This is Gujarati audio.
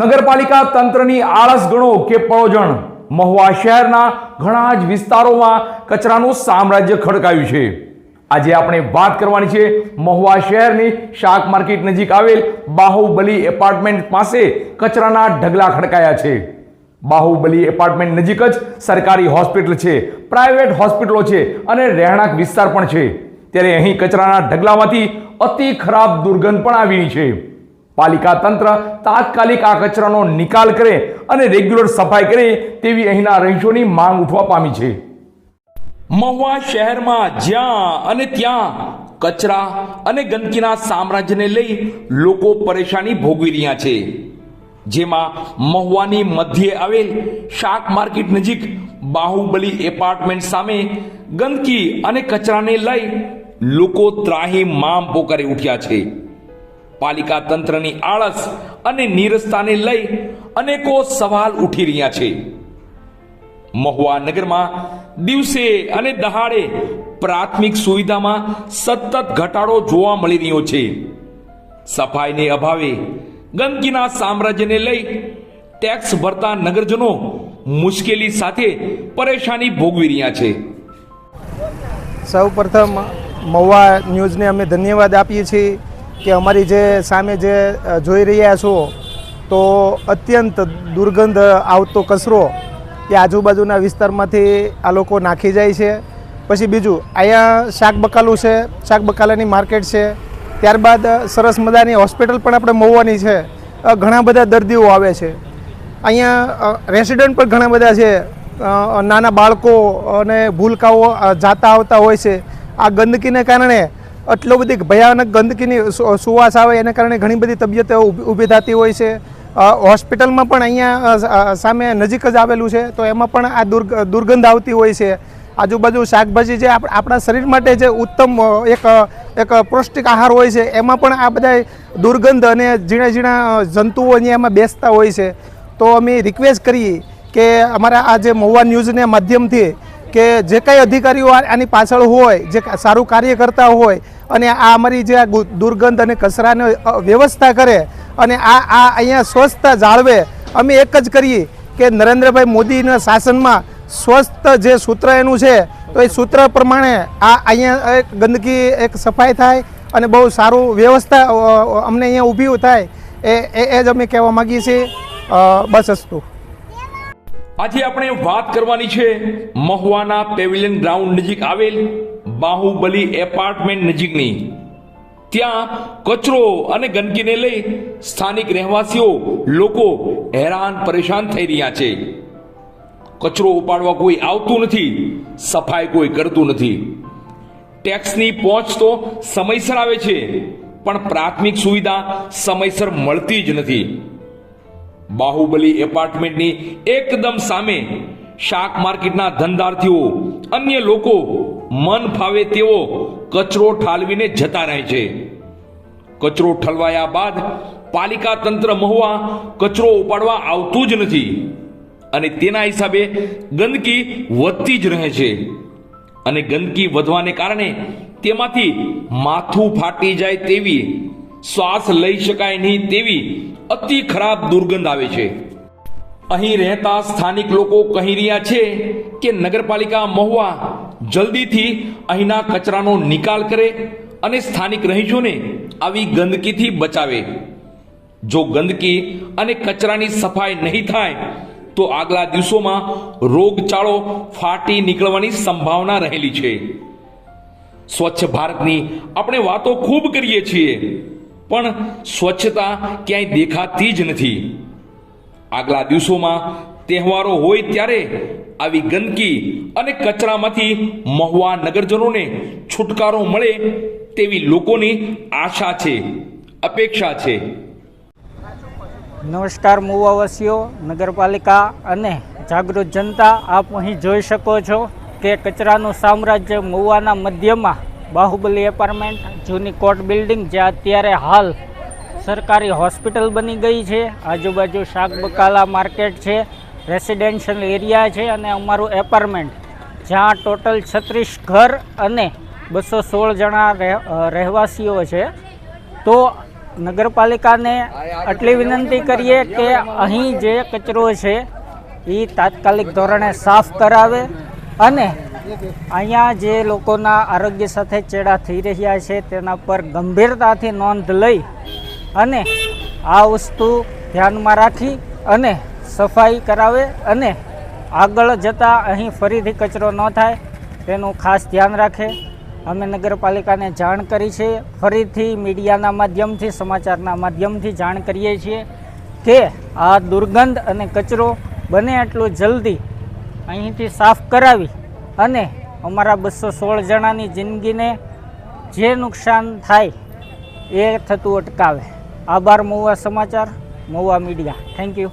નગરપાલિકા તંત્રની આળસ ગણો કે પળોજણ. મહુવા શહેરના ઘણા જ વિસ્તારોમાં કચરાનું સામ્રાજ્ય ખડકાયું છે. આજે આપણે વાત કરવાની છે મહુવા શહેરની શાક માર્કેટ નજીક આવેલ બાહુબલી એપાર્ટમેન્ટ પાસે કચરાના ઢગલા ખડકાયા છે. બાહુબલી એપાર્ટમેન્ટ નજીક જ સરકારી હોસ્પિટલ છે, પ્રાઇવેટ હોસ્પિટલો છે અને રહેણાંક વિસ્તાર પણ છે. ત્યારે અહીં કચરાના ઢગલામાંથી અતિ ખરાબ દુર્ગંધ પણ આવી છે. પાલિકા તંત્ર તાત્કાલિક આ કચરાનો નિકાલ કરે અને રેગ્યુલર સફાઈ કરે તેવી અહીંના રહીશોની માંગ ઉઠવા પામી છે. મહુવા શહેરમાં જ્યાં અને ત્યાં કચરા અને ગંદકીના સામ્રાજ્યને લઈ લોકો પરેશાની ભોગવી રહ્યા છે. જેમાં મહુવાની મધ્યે આવેલ શાક માર્કેટ નજીક બાહુબલી એપાર્ટમેન્ટ સામે ગંદકી અને કચરાને લઈ લોકો ત્રાહી મામ પોકારી ઉઠ્યા છે. પાલિકા તંત્રની આળસ અને નીરસતાને લઈ અનેકો સવાલ ઉઠી રહ્યા છે. મહુવા નગરમાં દિવસે અને દહાડે પ્રાથમિક સુવિધામાં સતત ઘટાડો જોવા મળી રહ્યો છે. સફાઈને અભાવે ગંદકીના સામ્રાજ્યને લઈ ટેક્સ ભરતા નગરજનો મુશ્કેલી સાથે પરેશાની ભોગવી રહ્યા છે. સૌ પ્રથમ મહુવા ન્યૂઝને અમે ધન્યવાદ આપીએ છીએ. કે અમારી જે સામે જે જોઈ રહ્યા છો, તો અત્યંત દુર્ગંધ આવતો કચરો એ આજુબાજુના વિસ્તારમાંથી આ લોકો નાખી જાય છે. પછી બીજું, અહીંયા શાક બકાલું છે શાક બકાલાની માર્કેટ છે. ત્યારબાદ સરસ મજાની હોસ્પિટલ પણ આપણે મોવાની છે. ઘણા બધા દર્દીઓ આવે છે. અહીંયા રેસિડન્ટ પણ ઘણા બધા છે. નાના બાળકો અને ભૂલકાઓ જાતા આવતા હોય છે. આ ગંદકીને કારણે એટલો બધી ભયાનક ગંદકીની સુવાસ આવે, એને કારણે ઘણી બધી તબિયતો ઊભી થતી હોય છે. હોસ્પિટલમાં પણ અહીંયા સામે નજીક જ આવેલું છે, તો એમાં પણ આ દુર્ગ, દુર્ગંધ આવતી હોય છે. આજુબાજુ શાકભાજી જે આપ- આપણા શરીર માટે જે ઉત્તમ એક એક પૌષ્ટિક આહાર હોય છે, એમાં પણ આ બધા દુર્ગંધ અને ઝીણા ઝીણા જંતુઓ અહીંયા એમાં બેસતા હોય છે. તો અમે રિક્વેસ્ટ કરીએ કે અમારા આ જે મહુવા ન્યૂઝને માધ્યમથી કે જે કંઈ અધિકારીઓ આની પાછળ હોય, જે સારું કાર્ય કરતા હોય અને આ અમારી જે દુર્ગંધ અને કચરાને વ્યવસ્થા કરે અને આ આ અહીંયા સ્વચ્છતા જાળવે, અમે એક જ કરીએ કે નરેન્દ્રભાઈ મોદીના શાસનમાં સ્વસ્થ જે સૂત્ર એનું છે, તો એ સૂત્ર પ્રમાણે આ અહીંયા એક ગંદકી, એક સફાઈ થાય અને બહુ સારું વ્યવસ્થા અમને અહીંયા ઊભી થાય, એ એ જ અમે કહેવા માગીએ છીએ. બસ અસ્તુ. આજે આપણે વાત કરવાની છે મહુવાના પેવિલિયન ગ્રાઉન્ડ નજીક આવેલ બાહુબલી એપાર્ટમેન્ટ નજીકની. ત્યાં કચરો અને ગંદકીને લઈ સ્થાનિક રહેવાસીઓ લોકો હેરાન પરેશાન થઈ રહ્યા છે. કચરો ઉપાડવા કોઈ આવતું નથી, સફાઈ કોઈ કરતું નથી. ટેક્સની પહોંચ તો સમયસર આવે છે, પણ પ્રાથમિક સુવિધા સમયસર મળતી જ નથી. બાહુબલી એપાર્ટમેન્ટની એકદમ સામે શાક માર્કેટના ધંધાર્થીઓ, અન્ય લોકો મન ફાવે તેવો કચરો ઠાલવીને જતા રહે છે. કચરો ઠલવાયા બાદ પાલિકા તંત્ર મહુવા કચરો ઉપાડવા આવતું જ નથી. અને તેના હિસાબે ગંદકી વધતી જ રહે છે. અને ગંદકી વધવાને કારણે તેમાંથી માથું ફાટી જાય તેવી, શ્વાસ લઈ શકાય નહીં તેવી અતિ ખરાબ દુર્ગંધ આવે છે. અહીં રહેતા સ્થાનિક લોકો કહી રહ્યા છે કે નગરપાલિકા મહુવા જલ્દીથી અહીંના કચરાનો નિકાલ કરે અને સ્થાનિક રહીશોને આવી ગંદકીથી બચાવે. જો ગંદકી અને કચરાની સફાઈ નહીં થાય, તો આગલા દિવસોમાં રોગચાળો ફાટી નીકળવાની સંભાવના રહેલી છે. સ્વચ્છ ભારતની આપણે વાતો ખૂબ કરીએ છીએ, પણ સ્વચ્છતા ક્યાંય દેખાતી જ નથી. આગલા દિવસોમાં તહેવારો હોય ત્યારે આવી ગંદકી અને કચરામાંથી મહુવા નગરજનોને છુટકારો મળે તેવી લોકોની આશા છે, અપેક્ષા છે. નમસ્કાર મુવાવાસીઓ નગરપાલિકા અને જાગૃત જનતા, આપ અહીં જોઈ શકો છો કે કચરાનું સામ્રાજ્ય મહુવાના મધ્યમાં બાહુબલી એપાર્ટમેન્ટ જૂની કોર્ટ બિલ્ડિંગ જે અત્યારે હાલ સરકારી હોસ્પિટલ બની ગઈ છે. આજુબાજુ શાક બકાલા માર્કેટ છે. રેસિડેન્શિયલ એરિયા છે અને અમારું એપાર્ટમેન્ટ, જ્યાં ટોટલ છત્રીસ ઘર અને બસો સોળ જણા રહેવાસીઓ છે. તો નગરપાલિકાને આટલી વિનંતી કરીએ કે અહીં જે કચરો છે, એ તાત્કાલિક ધોરણે સાફ કરાવે અને અહીંયા જે લોકોના આરોગ્ય સાથે ચેડા થઈ રહ્યા છે, તેના પર ગંભીરતાથી નોંધ લઈ અને આ વસ્તુ ધ્યાનમાં રાખી અને સફાઈ કરાવે અને આગળ જતાં અહીં ફરીથી કચરો ન થાય, તેનું ખાસ ધ્યાન રાખે. અમે નગરપાલિકાને જાણ કરી છે. ફરીથી મીડિયાના માધ્યમથી, સમાચારના માધ્યમથી જાણ કરીએ છીએ કે આ દુર્ગંધ અને કચરો બને એટલું જલ્દી અહીંથી સાફ કરાવી અને અમારા બસો સોળ જણાની જિંદગીને જે નુકસાન થાય એ થતું અટકાવે. આભાર, મહુવા સમાચાર, મહુવા મીડિયા. Thank you